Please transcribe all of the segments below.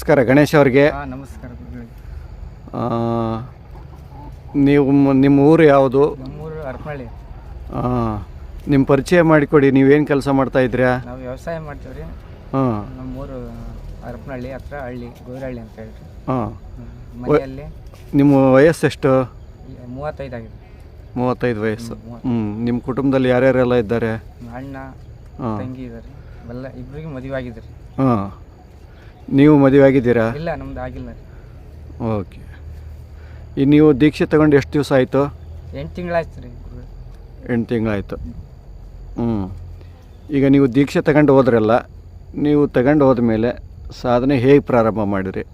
ನಮಸ್ಕಾರ ಗಣೇಶ್ ಅವ್ರಿಗೆ. ನಮಸ್ಕಾರ ನೀವು ನಿಮ್ಮ ಊರು ಯಾವುದು? ನಮ್ಮೂರು ಅರ್ಪಳ್ಳಿ. ಹಾಂ ನಿಮ್ಮ ಪರಿಚಯ ಮಾಡಿಕೊಡಿ ನೀವೇನು ಕೆಲಸ ಮಾಡ್ತಾ ಇದ್ದೀರಾ ನಾವು ವ್ಯವಸಾಯ ಮಾಡ್ತೀವಿ ರೀ ಹಾಂ. ನಮ್ಮೂರು ಅರ್ಪನಹಳ್ಳಿ ಹತ್ರ ಹಳ್ಳಿ ಗೋರಹಳ್ಳಿ ಅಂತ ಹೇಳಿ ಹಾಂ. ಮನೆಯಲ್ಲಿ. ನಿಮ್ಮ ವಯಸ್ಸೆಷ್ಟು ಮೂವತ್ತೈದು ಆಗಿದೆ. ಮೂವತ್ತೈದು ವಯಸ್ಸು. ಹ್ಞೂ ನಿಮ್ಮ ಕುಟುಂಬದಲ್ಲಿ ಯಾರ್ಯಾರೆಲ್ಲ ಇದ್ದಾರೆ? ಅಣ್ಣ ಹಾಂ. ತಂಗಿ ಇದ್ದಾರೆ. ಎಲ್ಲ ಇಬ್ಬರಿಗೆ ಮದುವೆ ಆಗಿದ್ರಿ ಹಾಂ. ನೀವು ಮದುವೆ ಆಗಿದ್ದೀರಾ? ಇಲ್ಲ ನಮ್ದು ಆಗಿಲ್ಲ. ಓಕೆ. ಈ ನೀವು ದೀಕ್ಷೆ ತಗೊಂಡು ಎಷ್ಟು ದಿವಸ ಆಯಿತು? ಎಂಟು ತಿಂಗಳಾಯ್ತು ರೀ. ಎಂಟು ತಿಂಗಳಾಯಿತು. ಹ್ಞೂ ಈಗ ನೀವು ದೀಕ್ಷೆ ತಗೊಂಡು ಹೋದ್ರಲ್ಲ ನೀವು ತಗೊಂಡು ಹೋದ್ಮೇಲೆ ಸಾಧನೆ ಹೇಗೆ ಪ್ರಾರಂಭ ಮಾಡಿರಿ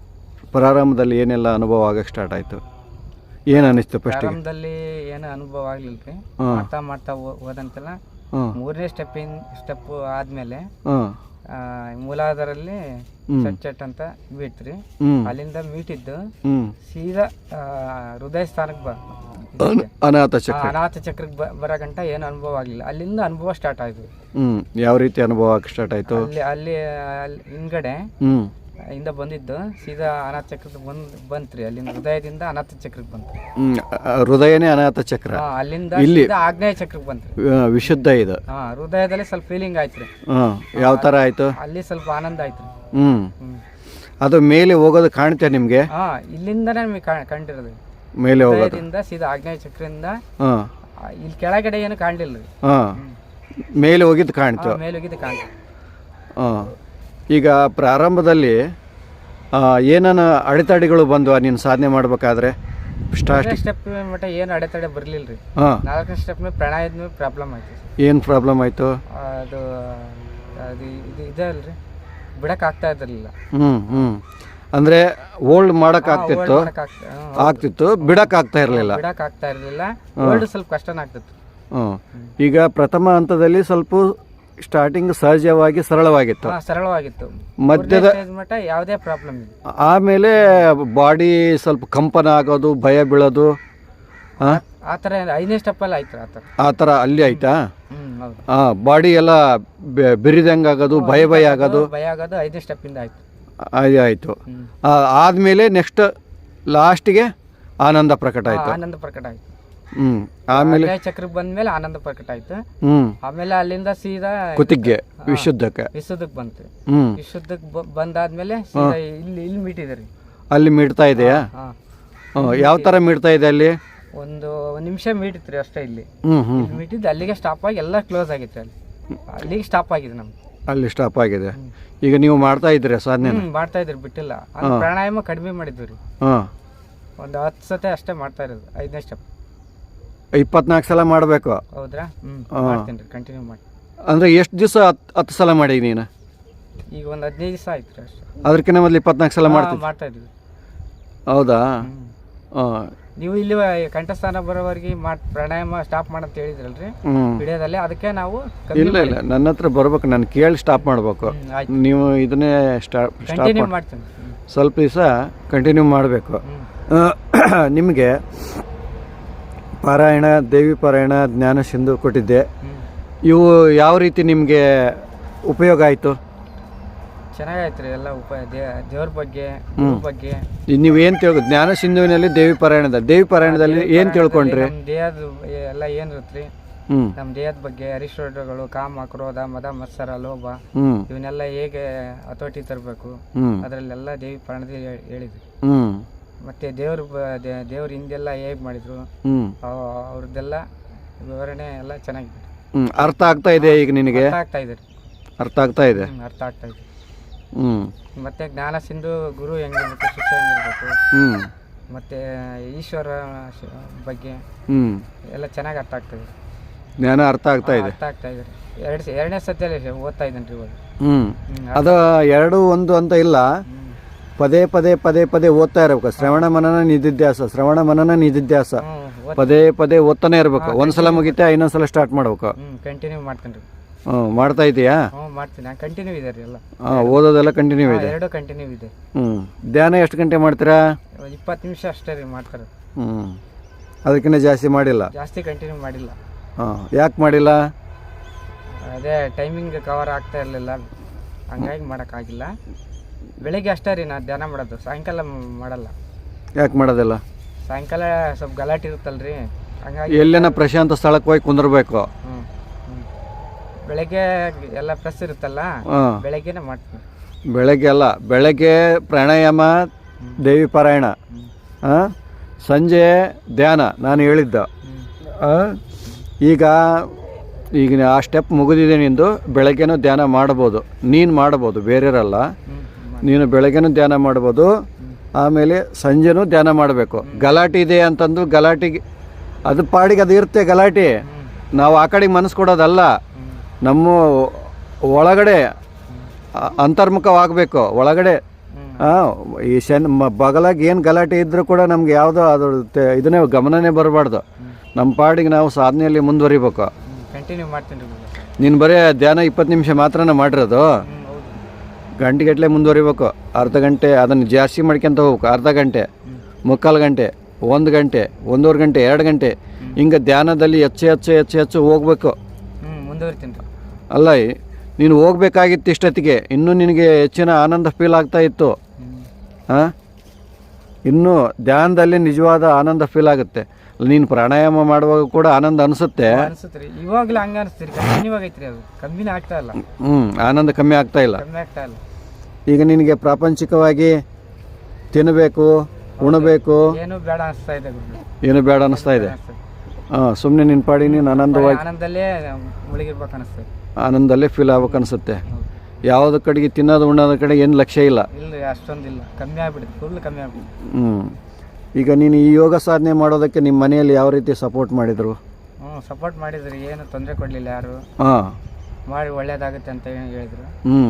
ಪ್ರಾರಂಭದಲ್ಲಿ ಏನೆಲ್ಲ ಅನುಭವ ಆಗಕ್ಕೆ ಸ್ಟಾರ್ಟ್ ಆಯಿತು? ಏನು ಅನ್ನಿಸ್ತು ಫಸ್ಟಿಗೆ ಪ್ರಾರಂಭದಲ್ಲಿ ಏನು ಅನುಭವ ಆಗ್ಲಿಲ್ಲ ರೀ. ಹಾಂ. ಮಾಡ್ತಾ ಮಾಡ್ತಾ ಹೋ- ಹೋದಂತೆಲ್ಲ ಹ್ಞೂ ಮೂರನೇ ಸ್ಟೆಪ್ಪಿನ್ ಸ್ಟೆಪ್ ಆದಮೇಲೆ ಹಾಂ. ಮೂಲಾಧಾರಲ್ಲಿ. ಚಟ್ ಚಟ್ ಅಂತ ಬಿಟ್ರಿ ಅಲ್ಲಿಂದ ಮೀಟಿದ್ದು ಸೀದಾ ಹೃದಯ ಸ್ಥಾನಕ್ಕೆ ಬ ಅನ- ಅನಾಥ ಚಕ್ರ ಅನಾಥ ಚಕ್ರಕ್ಕೆ ಬರೋ ಗಂಟ ಏನು ಅನುಭವ ಆಗಲಿಲ್ಲ ಅಲ್ಲಿಂದ ಅನುಭವ ಸ್ಟಾರ್ಟ್ ಆಯ್ತು. ಯಾವ ರೀತಿ ಅನುಭವಕ್ಕೆ ಸ್ಟಾರ್ಟ್ ಆಯ್ತು? ಅಲ್ಲಿ ಅಲ್ಲಿ ಹಿಂದ್ಗಡೆ ಇಂದ ಬಂದಿದ್ದು ಸೀದಾ ಅನಾಥ ಚಕ್ರಕ್ಕೆ ಬಂದ್ ಬಂತ್ರಿ. ಅಲ್ಲಿಂದ ಹೃದಯದಿಂದ ಅನಾಥ ಚಕ್ರಕ್ಕೆ ಬಂತು ಹೃದಯನೇ ಅನಾಥ ಚಕ್ರ. ಹಾ, ಅಲ್ಲಿಂದ ಇಲ್ಲಿ? ಸೀದಾ ಆಗ್ನೇಯ ಚಕ್ರಕ್ಕೆ ಬಂತು ಆ, ವಿಶುದ್ಧ ಇದು. ಹಾ ಹೃದಯದಲ್ಲಿ ಸ್ವಲ್ಪ ಫೀಲಿಂಗ್ ಆಯ್ತು ರೀ ಹಾಂ ಯಾವ ಥರ ಆಯಿತು? ಅಲ್ಲಿ ಸ್ವಲ್ಪ ಆನಂದ ಆಯ್ತು ರೀ ಹ್ಞೂ ಹ್ಮ್. ಅದು ಮೇಲೆ ಹೋಗೋದು ಕಾಣುತ್ತೆ ನಿಮಗೆ? ಹಾ ಇಲ್ಲಿಂದನೇ ನಮಗೆ ಕಂಡಿರೋದು. ಮೇಲೆ ಹೋಗೋದು. ಹೃದಯದಿಂದ ಸೀದಾ ಆಗ್ನೇಯ ಚಕ್ರದಿಂದ ಹಾಂ. ಆ, ಇಲ್ಲಿ ಕೆಳಗಡೆ ಏನು ಕಾಣ್ಲಿಲ್ಲ ರೀ ಹಾಂ ಮೇಲೆ ಹೋಗಿದ್ದು ಕಾಣ್ತು. ಮೇಲೆ ಹೋಗಿದ್ದು ಕಾಣ್ತು. ಹಾಂ. ಈಗ ಪ್ರಾರಂಭದಲ್ಲಿ ಏನಾನ ಅಡೆತಡೆಗಳು ಬಂದವ? ನೀನು ಸಾಧನೆ ಮಾಡಬೇಕಾದ್ರೆ? ಸ್ಟೆಪ್ ಮಟ್ಟ ಏನು ಅಡೆತಡೆ ಬರಲಿಲ್ಲ ರೀ ಹಾಂ. ನಾಲ್ಕನೇ ಸ್ಟೆಪ್ ಮೇಲೆ ಪ್ರಾಬ್ಲಮ್ ಆಯ್ತು. ಏನು ಪ್ರಾಬ್ಲಮ್ ಆಯಿತು? ಅದು ಅದು ಇದು ಇದೆ ಅಲ್ರಿ. ಬಿಡಕ್ಕೆ ಆಗ್ತಾ ಇದ್ದಿರಲಿಲ್ಲ ಹ್ಞೂ ಹ್ಞೂ ಅಂದರೆ ಓಲ್ಡ್ ಮಾಡೋಕ್ಕಾಗ್ತಿತ್ತು ಆಗ್ತಿತ್ತು. ಬಿಡೋಕ್ಕಾಗ್ತಾ ಇರಲಿಲ್ಲ. ಬಿಡಕ್ ಆಗ್ತಾ ಇರಲಿಲ್ಲ. ಓಲ್ಡ್ ಸ್ವಲ್ಪ ಕಷ್ಟನ ಆಗ್ತಿತ್ತು. ಹ್ಞೂ ಈಗ ಪ್ರಥಮ ಹಂತದಲ್ಲಿ ಸ್ವಲ್ಪ ಸ್ಟಾರ್ಟಿಂಗ್ ಸಹಜವಾಗಿ ಸರಳವಾಗಿತ್ತು. ಹಾ, ಸರಳವಾಗಿತ್ತು. ಮಧ್ಯದ ಸ್ಟೇಜ್ ಮಟ್ಟ ಯಾವುದೇ ಪ್ರಾಬ್ಲಮ್ ಇಲ್ಲ. ಆಮೇಲೆ ಬಾಡಿ ಸ್ವಲ್ಪ ಕಂಪನ ಆಗೋದು ಭಯ ಬೀಳೋದು ಆ ಥರ ಐದನೇ ಸ್ಟೆಪ್ಪಲ್ಲಿ ಆಯ್ತು ಆ ಥರ. ಆ ಥರ ಅಲ್ಲಿ ಆಯ್ತಾ? ಹೌದು. ಹಾಂ ಬಾಡಿ ಎಲ್ಲ ಬಿರಿದಂಗೆ ಆಗೋದು ಭಯ ಭಯ ಆಗೋದು. ಭಯ ಆಗೋದು ಐದನೇ ಸ್ಟೆಪ್ಪಿಂದ ಆಯ್ತು. ಅದೇ ಆಯಿತು. ಆದಮೇಲೆ ನೆಕ್ಸ್ಟ್ ಲಾಸ್ಟಿಗೆ ಆನಂದ ಪ್ರಕಟ ಆಯಿತು. ಆನಂದ ಪ್ರಕಟ ಆಯ್ತು. ಹ್ಞೂ ಆಮೇಲೆ ಚಕ್ರಕ್ಕೆ ಬಂದ್ಮೇಲೆ ಆನಂದ ಪ್ರಕಟ ಆಯ್ತು. ಹ್ಮ್. ಆಮೇಲೆ ಅಲ್ಲಿಂದ ಸೀದಾ ಕುತ್ತಿಗೆ ವಿಶುದ್ಧಕ್ಕೆ. ವಿಶುದ್ಧಕ್ಕೆ ಬಂತು. ಹ್ಮ್. ವಿಶುದ್ಧಕ್ಕೆ ಬಂದಾದ್ಮೇಲೆ ಸೀದಾ ಇಲ್ಲಿ ಇಲ್ಲಿ ಮೀಟಿದ್ರಿ ಅಲ್ಲಿ ಮೀಡ್ತಾ ಇದೆಯಾ? ಹಾ ಯಾವ ತರ ಮೀಡ್ತಾ ಇದೆ ಅಲ್ಲಿ? ಒಂದು ನಿಮಿಷ ಮೀಟಿತ್ರಿ ಅಷ್ಟೇ ಇಲ್ಲಿ. ಹ್ಮ್ ಹ್ಞೂ ಇಲ್ಲಿ ಮೀಟಿದ್ದು ಅಲ್ಲಿಗೆ ಸ್ಟಾಪ್ ಆಗಿ ಎಲ್ಲ ಕ್ಲೋಸ್ ಆಗಿತ್ತು ಅಲ್ಲಿ. ಅಲ್ಲಿಗೆ ಸ್ಟಾಪ್ ಆಗಿದೆ ನಮ್ಗೆ ಅಲ್ಲಿ ಸ್ಟಾಪ್ ಆಗಿದೆ. ಈಗ ನೀವು ಮಾಡ್ತಾ ಇದ್ರಿ ಸಾಧನೆ ಹ್ಮ್ ಮಾಡ್ತಾ ಇದ್ರಿ ಬಿಟ್ಟಿಲ್ಲ. ಪ್ರಾಣಾಯಾಮ ಕಡಿಮೆ ಮಾಡಿದ್ವಿ ರೀ ಹಾಂ. ಒಂದು ಹತ್ತು ಸತೆ ಅಷ್ಟೇ ಮಾಡ್ತಾ ಇರೋದು ಐದನೇ ಸ್ಟೆಪ್ ಇಪ್ಪತ್ನಾಲ್ಕು ಸಲ ಮಾಡಬೇಕು. ಹೌದ್ರಾ? ಹ್ಮ್ ಹಾ. ಮಾಡ್ತೀನಿ ರೀ ಕಂಟಿನ್ಯೂ ಮಾಡಿ. ಅಂದರೆ ಎಷ್ಟು ದಿವಸ ಹತ್ತು ಹತ್ತು ಸಲ ಮಾಡಿ ನೀನು? ಈಗ ಒಂದು ಹದಿನೈದು ದಿವಸ ಆಯ್ತು ರೀ ಅಷ್ಟೇ. ಅದಕ್ಕಿಂತ ಮೊದಲು ಇಪ್ಪತ್ನಾಲ್ಕು ಸಲ ಹಾ, ಮಾಡ್ತಾ ಇದ್ವಿ ಹೌದಾ? ಹ್ಮ್. ಹಾಂ. ನೀವು ಇಲ್ಲಿ ಕಂಠಸ್ಥಾನ ಬರೋವರೆಗೆ ಮಾಡ್ ಪ್ರಾಣಾಯಾಮ ಸ್ಟಾಪ್ ಮಾಡಂತ ಹೇಳಿದ್ರಲ್ರಿ? ಹ್ಞೂ ವಿಡಿಯೋದಲ್ಲಿ ಅದಕ್ಕೆ ನಾವು ಕಮ್ಮಿ ಇಲ್ಲ ಇಲ್ಲ. ನನ್ನ ಹತ್ರ ಬರ್ಬೇಕು. ನಾನು ಕೇಳಿ ಸ್ಟಾಪ್ ಮಾಡಬೇಕು. ಹ್ಮ್, ಆಯ್ತು. ನೀವು ಇದನ್ನೇ ಸ್ಟಾಪ್ ಸ್ಟಾಪ್ ಕಂಟಿನ್ಯೂ ಮಾಡಿ. ಮಾಡ್ತೀನಿ. ಸ್ವಲ್ಪ ದಿವಸ ಕಂಟಿನ್ಯೂ ಮಾಡಬೇಕು. ಹ್ಮ್. ನಿಮಗೆ ಪಾರಾಯಣ ದೇವಿ ಪಾರಾಯಣ ಜ್ಞಾನ ಸಿಂಧು ಕೊಟ್ಟಿದ್ದೆ. ಇವು ಯಾವ ರೀತಿ ನಿಮಗೆ ಉಪಯೋಗ ಆಯಿತು? ಚೆನ್ನಾಗಾಯ್ತು ರೀ ಎಲ್ಲ ಉಪ ದೇವ್ರ ಬಗ್ಗೆ ಬಗ್ಗೆ. ಬಗ್ಗೆ ಏನು ತಿಳ್ಕೊ ಜ್ಞಾನ ಸಿಂಧುವಿನಲ್ಲಿ ದೇವಿ ಪಾರಾಯಣದ ದೇವಿ ಪಾರಾಯಣದಲ್ಲಿ ಏನು ತಿಳ್ಕೊಂಡ್ರಿ? ದೇಹದ ಎಲ್ಲ ಏನು ಇರುತ್ತೆ ಹ್ಞೂ ನಮ್ಮ ದೇಹದ ಬಗ್ಗೆ ಅರಿಷ್ಟೋಟಗಳು ಕಾಮ ಕ್ರೋಧ ಮದ ಮತ್ಸರ ಲೋಭ ಹ್ಞೂ ಇವನ್ನೆಲ್ಲ ಹೇಗೆ ಹತೋಟಿ ತರಬೇಕು? ಹ್ಞೂ ಅದರಲ್ಲೆಲ್ಲ ದೇವಿ ಪ್ರಾಣದಲ್ಲಿ ಹೇಳಿದ್ವಿ. ಹ್ಞೂ ಮತ್ತೆ ದೇವ್ರ ದೇವ್ರ ಹಿಂದೆಲ್ಲ ಹೇಗೆ ಮಾಡಿದ್ರು ಅವ- ಅವ್ರದ್ದೆಲ್ಲ ವಿವರಣೆ ಎಲ್ಲ ಚೆನ್ನಾಗಿದೆ. ಹ್ಞೂ ಅರ್ಥ ಆಗ್ತಾ ಇದೆ ಈಗ ನಿನಗೆ? ಅರ್ಥ ಆಗ್ತಾ ಇದೆ. ರೀ. ಅರ್ಥ ಆಗ್ತಾ ಇದೆ? ಹ್ಮ್, ಅರ್ಥ ಆಗ್ತಾ ಇದೆ. ಹ್ಞೂ ಮತ್ತೆ ಜ್ಞಾನ ಸಿಂಧು ಗುರು ಹೆಂಗಿರ್ಬೇಕು ಶಿಕ್ಷೆ ಹೆಂಗಿರ್ಬೇಕು ಹ್ಞೂ ಮತ್ತೆ ಈಶ್ವರ ಶ- ಬಗ್ಗೆ ಹ್ಞೂ ಎಲ್ಲ ಚೆನ್ನಾಗಿ ಅರ್ಥ ಆಗ್ತಾ ಇದೆ. ಜ್ಞಾನ ಅರ್ಥ ಆಗ್ತಾ ಇದೆ? ಅರ್ಥ ಆಗ್ತಾ ಇದೆ. ಎರಡು ಎರಡನೇ ಸತ್ಯ ಓದ್ತಾ ಇದ್ದೀನಿ ರೀ ಇವಾಗ. ಹ್ಮ್, ಅದು ಎರಡು ಒಂದು ಅಂತ ಇಲ್ಲ. ಹ್ಮ್. ಪದೇ ಪದೇ ಪದೇ ಪದೇ ಓದ್ತಾ ಇರಬೇಕು. ಶ್ರವಣ ಮನನ ನಿಧಿಧ್ಯಾಸ ಶ್ರವಣ ಮನನ ನಿಧಿಧ್ಯಾಸ. ಪದೇ ಪದೇ ಓದ್ತಾನೆ ಇರಬೇಕು. ಒಂದ್ಸಲ ಮುಗಿತೆ ಇನ್ನೊಂದ್ಸಲ ಸ್ಟಾರ್ಟ್ ಮಾಡ್ಬೇಕು. ಕಂಟಿನ್ಯೂ ಮಾಡ್ತೀನಿ ಹ್ಞೂ ಮಾಡ್ತಾ ಇದೀಯಾ? ಮಾಡ್ತೀನಿ. ಕಂಟಿನ್ಯೂ ಇದೆ ರೀ ಎಲ್ಲ. ಹಾಂ ಓದೋದೆಲ್ಲ ಕಂಟಿನ್ಯೂ ಇದೆ. ಎರಡು ಕಂಟಿನ್ಯೂ ಇದೆ. ಹ್ಞೂ ಧ್ಯಾನ ಎಷ್ಟು ಗಂಟೆ ಮಾಡ್ತೀರಾ? ಇಪ್ಪತ್ತು ನಿಮಿಷ ಅಷ್ಟೇ ರೀ ಮಾಡ್ತಾರೆ. ಹ್ಞೂ ಅದಕ್ಕಿಂತ ಜಾಸ್ತಿ ಮಾಡಿಲ್ಲ? ಜಾಸ್ತಿ ಕಂಟಿನ್ಯೂ ಮಾಡಿಲ್ಲ. ಹಾಂ ಯಾಕೆ ಮಾಡಿಲ್ಲ? ಅದೇ ಟೈಮಿಂಗ್ ಕವರ್ ಆಗ್ತಾ ಇರಲಿಲ್ಲ. ಹಂಗಾಗಿ ಮಾಡೋಕ್ಕಾಗಿಲ್ಲ. ಬೆಳಿಗ್ಗೆ ಅಷ್ಟೇ ರೀ ನಾ ಧ್ಯಾನ ಮಾಡೋದು. ಸಾಯಂಕಾಲ ಮಾಡಲ್ಲ. ಯಾಕೆ ಮಾಡೋದಿಲ್ಲ? ಸಾಯಂಕಾಲ ಸ್ವಲ್ಪ ಗಲಾಟೆ ಇರುತ್ತಲ್ರಿ. ಹಂಗಾಗಿ ಎಲ್ಲೇನ ಪ್ರಶಾಂತ ಸ್ಥಳಕ್ಕೆ ಹೋಗಿ ಕುಂದಿರ್ಬೇಕು? ಹ್ಞೂ ಬೆಳಗ್ಗೆ ಎಲ್ಲ ಪ್ರೆಸ್ ಇರುತ್ತಲ್ಲ? ಹಾಂ. ಬೆಳಗ್ಗೆನೆ ಮಾಡ್ತೀನಿ ಬೆಳಗ್ಗೆ ಅಲ್ಲ ಬೆಳಗ್ಗೆ ಪ್ರಾಣಾಯಾಮ ದೇವಿ ಪಾರಾಯಣ ಆ? ಸಂಜೆ ಧ್ಯಾನ ನಾನು ಹೇಳಿದ್ದ. ಆ? ಈಗ ಈಗ ಆ ಸ್ಟೆಪ್ ಮುಗಿದಿದೆ ನಿಂದು ಬೆಳಗ್ಗೆನೂ ಧ್ಯಾನ ಮಾಡ್ಬೋದು. ನೀನು ಮಾಡ್ಬೋದು ಬೇರೆಯವರಲ್ಲ. ಹ್ಞೂ ನೀನು ಬೆಳಗ್ಗೆನೂ ಧ್ಯಾನ ಮಾಡ್ಬೋದು ಆಮೇಲೆ ಸಂಜೆನೂ ಧ್ಯಾನ ಮಾಡಬೇಕು. ಗಲಾಟೆ ಇದೆ ಅಂತಂದು ಗಲಾಟೆಗೆ ಅದು ಪಾಡಿಗೆ ಅದು ಇರುತ್ತೆ ಗಲಾಟೆ. ನಾವು ಆ ಕಡೆಗೆ ಮನಸ್ಸು ಕೊಡೋದಲ್ಲ. ನಮ್ಮ ಒಳಗಡೆ ಅಂತರ್ಮುಖವಾಗಬೇಕು. ಒಳಗಡೆ ಹಾಂ ಈ ಶನ್ ಬಗಲಾಗಿ ಏನು ಗಲಾಟೆ ಇದ್ದರೂ ಕೂಡ ನಮ್ಗೆ ಯಾವುದೋ ಅದ್ರ ಇದನ್ನೇ ಗಮನನೇ ಬರಬಾರ್ದು. ನಮ್ಮ ಪಾಡಿಗೆ ನಾವು ಸಾಧನೆಯಲ್ಲಿ ಮುಂದುವರಿಬೇಕು. ಕಂಟಿನ್ಯೂ ಮಾಡ್ತೀನಿ ರೀ ನೀನು ಬರೀ ಧ್ಯಾನ ಇಪ್ಪತ್ತು ನಿಮಿಷ ಮಾತ್ರನೇ ಮಾಡಿರೋದು. ಗಂಟೆಗಟ್ಟಲೆ ಮುಂದುವರಿಬೇಕು. ಅರ್ಧ ಗಂಟೆ ಅದನ್ನು ಜಾಸ್ತಿ ಮಾಡ್ಕೊಂತ ಹೋಗ್ಬೇಕು. ಅರ್ಧ ಗಂಟೆ ಮುಕ್ಕಾಲು ಗಂಟೆ ಒಂದು ಗಂಟೆ ಒಂದೂವರೆ ಗಂಟೆ ಎರಡು ಗಂಟೆ. ಹಿಂಗೆ ಧ್ಯಾನದಲ್ಲಿ ಹೆಚ್ಚು ಹೆಚ್ಚು ಹೆಚ್ಚು ಹೆಚ್ಚು ಹೋಗ್ಬೇಕು. ಅಲ್ಲ ನೀನು ಹೋಗ್ಬೇಕಾಗಿತ್ತು ಇಷ್ಟೊತ್ತಿಗೆ ಇನ್ನೂ ನಿನಗೆ ಹೆಚ್ಚಿನ ಆನಂದ ಫೀಲ್ ಆಗ್ತಾ ಇತ್ತು. ಹಾಂ? ಇನ್ನೂ ಧ್ಯಾನದಲ್ಲಿ ನಿಜವಾದ ಆನಂದ ಫೀಲ್ ಆಗುತ್ತೆ. ನೀನು ಪ್ರಾಣಾಯಾಮ ಮಾಡುವಾಗ ಕೂಡ ಆನಂದ ಅನಿಸುತ್ತೆ. ಹ್ಞೂ ಆನಂದ ಕಮ್ಮಿ ಆಗ್ತಾ ಇಲ್ಲ. ಈಗ ನಿನಗೆ ಪ್ರಾಪಂಚಿಕವಾಗಿ ತಿನ್ನಬೇಕು ಉಣಬೇಕು. ಏನು ಬೇಡ ಅನಿಸ್ತಾ ಇದೆ ಗುರು. ಏನು ಬೇಡ ಅನ್ನಿಸ್ತಾ ಇದೆ? ಹಾಂ ಸುಮ್ಮನೆ ನಿನ್ನ ಪಾಡಿ ನೀನು ಆನಂದವಾಗಿ ಆನಂದಲ್ಲೇ ಮುಳುಗಿರ್ಬೇಕು ಅನಿಸ್ತದೆ ಆನಂದಲ್ಲೇ ಫೀಲ್ ಆಗ್ಬೇಕು ಅನಿಸುತ್ತೆ. ಯಾವ್ದ ಯಾವುದ್ರ ಕಡೆಗೆ ತಿನ್ನೋದು ಉಣ್ಣೋದ ಕಡೆ ಏನು ಲಕ್ಷ್ಯ ಇಲ್ಲ. ಇಲ್ಲ ಅಷ್ಟೊಂದಿಲ್ಲ. ಕಮ್ಮಿ ಆಗ್ಬಿಡುತ್ತೆ ಫುಲ್ ಕಮ್ಮಿ ಆಗ್ಬಿಡುತ್ತೆ ಹ್ಞೂ ಈಗ ನೀನು ಈ ಯೋಗ ಸಾಧನೆ ಮಾಡೋದಕ್ಕೆ ನಿಮ್ಮ ಮನೆಯಲ್ಲಿ ಯಾವ ರೀತಿ ಸಪೋರ್ಟ್ ಮಾಡಿದರು? ಹ್ಞೂ ಸಪೋರ್ಟ್ ಮಾಡಿದ್ರಿ. ಏನು ತೊಂದರೆ ಕೊಡಲಿಲ್ಲ ಯಾರು. ಹಾಂ. ಮಾಡಿ ಒಳ್ಳೇದಾಗುತ್ತೆ ಅಂತ ಏನು ಹೇಳಿದ್ರು. ಹ್ಞೂ